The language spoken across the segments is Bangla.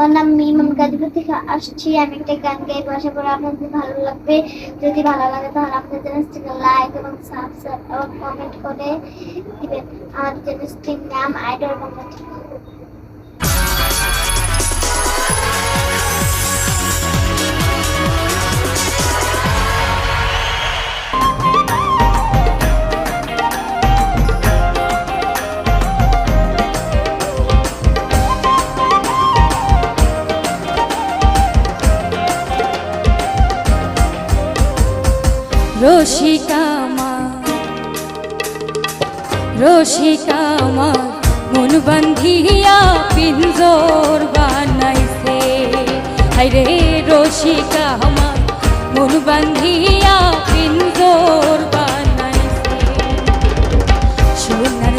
আমার নাম মিম, আমি গাজীপুর থেকে আসছি। আমি একটা গান গাই আশা পরে আপনাদের ভালো লাগবে। যদি ভালো লাগে তাহলে আপনাদের চ্যানেলটিকে লাইক এবং সাবস্ক্রাইব এবং কমেন্ট করে দিবেন। আমাদের চ্যানেলটির নাম আইডল বাংলা রসিকামা রসিকামা মন বান্ধিয়া পিঞ্জোর বানাইছে। হাইরে রসিকামা মন বান্ধিয়া পিঞ্জোর বানাইছে। সোনার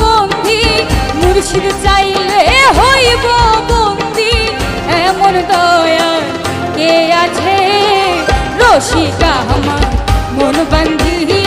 বন্দি মুর্শিদ চাইলে হইব বন্দি। এমন দয়া কে আছে? রসিকা আমার মন বন্দি